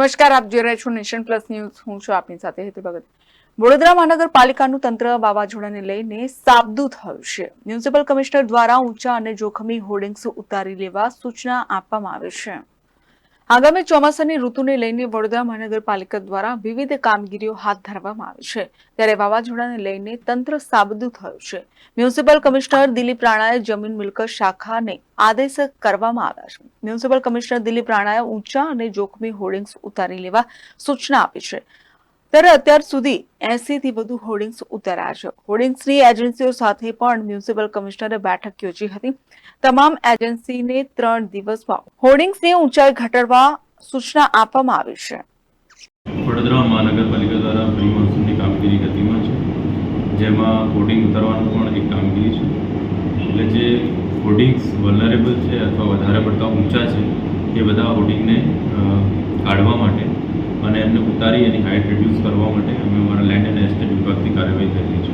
નમસ્કાર, આપ જોઈ રહ્યા છો નેશન પ્લસ ન્યૂઝ. હું છું આપની સાથે હેતુ ભગત. વડોદરા મહાનગરપાલિકાનું તંત્ર વાવાઝોડાને લઈને સાબદું થયું છે. મ્યુનિસિપલ કમિશનર દ્વારા ઊંચા અને જોખમી હોર્ડિંગ્સ ઉતારી લેવા સૂચના આપવામાં આવી છે. આગામી ચોમાસાની ઋતુને લઈને વડોદરા મહાનગરપાલિકા દ્વારા વિવિધ કામગીરીઓ હાથ ધરવામાં આવી છે. ત્યારે વાવાઝોડાને લઈને તંત્ર સાબદું થયું છે. મ્યુનિસિપલ કમિશનર દિલીપ રાણાએ જમીન મિલકત શાખાને આદેશ કરવામાં આવ્યા છે. મ્યુનિસિપલ કમિશનર દિલીપ રાણાએ ઊંચા અને જોખમી હોર્ડિંગ્સ ઉતારી લેવા સૂચના આપી છે. ત્યારે અત્યાર સુધી એસી થી વધુ હોર્ડિંગ્સ ઉતાર્યા છે. હોર્ડિંગ્સની એજન્સીઓ સાથે પણ મ્યુનિસિપલ કમિશનરે બેઠક યોજી હતી. તમામ એજન્સીને ત્રણ દિવસમાં હોર્ડિંગ્સની ઊંચાઈ ઘટાડવા સૂચના આપવામાં આવી છે. વડોદરા મહાનગરપાલિકા દ્વારા પ્રી મોન્સૂનની કામગીરી ગતિમાં છે. જેમાં હોર્ડિંગ ઉતારવાનું પણ એક કામગીરી છે. એટલે જે હોર્ડિંગ્સ વલનરેબલ છે અથવા વધારે પડતા ઊંચા છે, એ બધા હોર્ડિંગને કાઢવા માટે અને એમને ઉતારી એની હાઇટ રિડ્યુસ કરવા માટે અમે અમારા લેન્ડ એન્ડ એસ્ટેટ વિભાગથી કાર્યવાહી થયેલી છે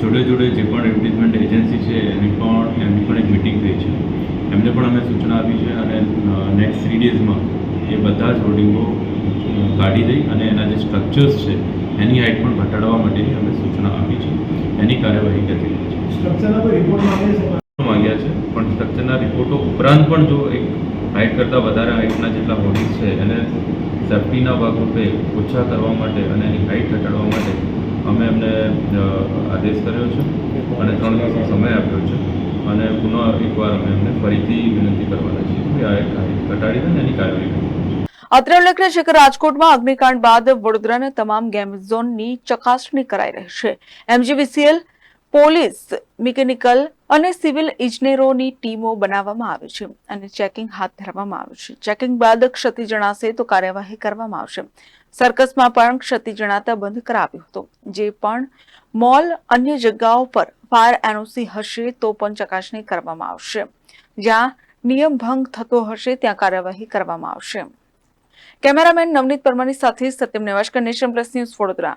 જોડે જોડે જે પણ એડવર્ટિઝમેન્ટ એજન્સી છે એની પણ એમની પણ એક મિટિંગ થઈ છે. એમને પણ અમે સૂચના આપી છે અને નેક્સ્ટ થ્રી ડેઝમાં એ બધા જ હોર્ડિંગો કાઢી દઈ અને એના જે સ્ટ્રક્ચર્સ છે એની હાઇટ પણ ઘટાડવા માટેની અમે સૂચના આપી છે. એની કાર્યવાહી કરી છે. માંગ્યા છે પણ સ્ટ્રક્ચરના રિપોર્ટો ઉપરાંત પણ જો એક હાઇટ કરતાં વધારે હાઇટના જેટલા હોર્ડિંગ્સ છે એને સેફ્ટીના ભાગરૂપે ઓછા કરવા માટે અને એની હાઇટ ઘટાડવા માટે અમે એમને આદેશ કર્યો છે અને ત્રણ દિવસનો સમય આપ્યો છે અને પુનઃ એકવાર અમે એમને ફરીથી વિનંતી કરવાના છીએ કે આ ઘટાડીને એની કાર્યવાહી અત્રે ઉલ્લેખનીય છે કે રાજકોટમાં અગ્નિકાંડ બાદ વડોદરાના તમામ ગેમ ઝોનની ચકાસણી કરાઈ રહી છે. એમજીવીસીએલ પોલીસ, મિકેનિકલ અને સિવિલ ઇજનેરોની ટીમો બનાવવામાં આવી છે અને ચેકિંગ હાથ ધરવામાં આવ્યું છે. ચેકિંગ બાદ ક્ષતિ જણાશે તો કાર્યવાહી કરવામાં આવશે. સર્કસમાં પણ ક્ષતિ જણાતા બંધ કરાવ્યો હતો. જે પણ મોલ અન્ય જગ્યાઓ પર ફાયર એનઓસી હશે તો પણ ચકાસણી કરવામાં આવશે. જ્યાં નિયમ ભંગ થતો હશે ત્યાં કાર્યવાહી કરવામાં આવશે. કેમેરામેન નવનીત પરમાની સાથે Satyam Nevashkar nation plus news Vadodara.